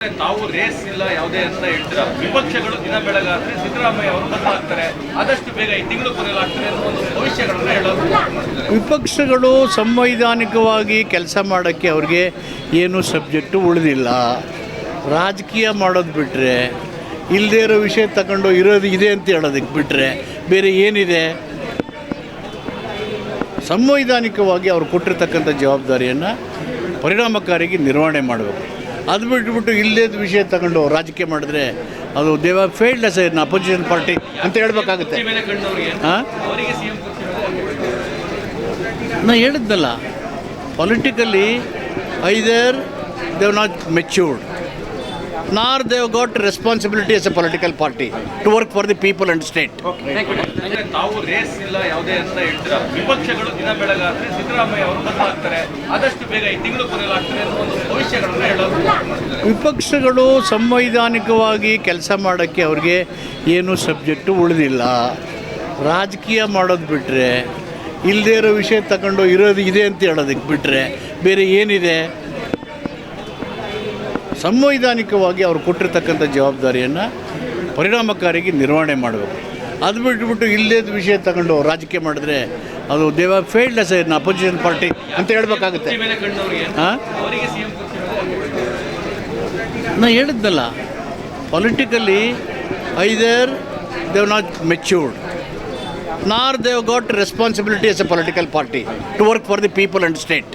ತಾವು ರೇಸ್ ಇಲ್ಲ ಯಾವುದೇ ಅಂತ ಹೇಳ್ತೀರಾ? ವಿಪಕ್ಷಗಳು ದಿನ ಬೆಳಗಾದ್ರೆ ಸಿದ್ದರಾಮಯ್ಯ ಅವರು ಬದಲಾಗ್ತಾರೆ ಆದಷ್ಟು ಬೇಗ ಈ ತಿಂಗಳು ಬದಲಾಗ್ತಾರೆ ಒಂದು ಭವಿಷ್ಯಗಳನ್ನ ಹೇಳೋದು ವಿಪಕ್ಷಗಳು ಸಂವೈಧಾನಿಕವಾಗಿ ಕೆಲಸ ಮಾಡೋಕ್ಕೆ ಅವ್ರಿಗೆ ಏನು ಸಬ್ಜೆಕ್ಟು ಉಳಿದಿಲ್ಲ. ರಾಜಕೀಯ ಮಾಡೋದು ಬಿಟ್ಟರೆ ಇಲ್ಲದೇ ಇರೋ ವಿಷಯ ತಗೊಂಡು ಇರೋದು ಇದೆ ಅಂತ ಹೇಳೋದಕ್ಕೆ ಬಿಟ್ಟರೆ ಬೇರೆ ಏನಿದೆ? ಸಂವೈಧಾನಿಕವಾಗಿ ಅವ್ರು ಕೊಟ್ಟಿರ್ತಕ್ಕಂಥ ಜವಾಬ್ದಾರಿಯನ್ನು ಪರಿಣಾಮಕಾರಿಯಾಗಿ ನಿರ್ವಹಣೆ ಮಾಡಬೇಕು. ಅದು ಬಿಟ್ಬಿಟ್ಟು ಇಲ್ಲದ ವಿಷಯ ತಗೊಂಡು ರಾಜಕೀಯ ಮಾಡಿದ್ರೆ ಅದು they failed as in opposition party ಅಂತ ಹೇಳ್ಬೇಕಾಗುತ್ತೆ. ಕುರ್ಚಿ ಹಾಂ ಅವರಿಗೆ ಸಿಎಂ ಕುರ್ಚಿ ಮೇಲೆ ನಾ ಹೇಳಿದ್ನಲ್ಲ politically either they not matured nor they got responsibility as a political party to work for the people and state ತಾವು ರೇಸ್ ಇಲ್ಲ, ಯಾವುದೇ ಅಂತ ಹೇಳ್ತೀರಾ? ವಿಪಕ್ಷಗಳು ದಿನ ಬೆಳಗಾದ್ರೆ ಸಿದ್ದರಾಮಯ್ಯ ಅವರು ಬದಲಾಗ್ತಾರೆ ಆದಷ್ಟು ಬೇಗ ವಿಪಕ್ಷಗಳು ಸಂವೈಧಾನಿಕವಾಗಿ ಕೆಲಸ ಮಾಡೋಕ್ಕೆ ಅವ್ರಿಗೆ ಏನು ಸಬ್ಜೆಕ್ಟು ಉಳಿದಿಲ್ಲ. ರಾಜಕೀಯ ಮಾಡೋದು ಬಿಟ್ಟರೆ ಇಲ್ಲದೇ ಇರೋ ವಿಷಯ ತಗೊಂಡು ಇರೋದು ಇದೆ ಅಂತ ಹೇಳೋದಕ್ಕೆ ಬಿಟ್ಟರೆ ಬೇರೆ ಏನಿದೆ? ಸಂವೈಧಾನಿಕವಾಗಿ ಅವ್ರು ಕೊಟ್ಟಿರ್ತಕ್ಕಂಥ ಜವಾಬ್ದಾರಿಯನ್ನು ಪರಿಣಾಮಕಾರಿಯಾಗಿ ನಿರ್ವಹಣೆ ಮಾಡಬೇಕು. ಅದು ಬಿಟ್ಬಿಟ್ಟು ಇಲ್ಲದ ವಿಷಯ ತಗೊಂಡು ರಾಜಕೀಯ ಮಾಡಿದ್ರೆ ಅದು they failed in opposition party ಅಂತ ಹೇಳಬೇಕಾಗುತ್ತೆ. ಹಾಂ ಅವರಿಗೆ ಹೇಳಿದ್ದಲ್ಲ politically either they not matured nor they got responsibility as a political party to work for the people and state.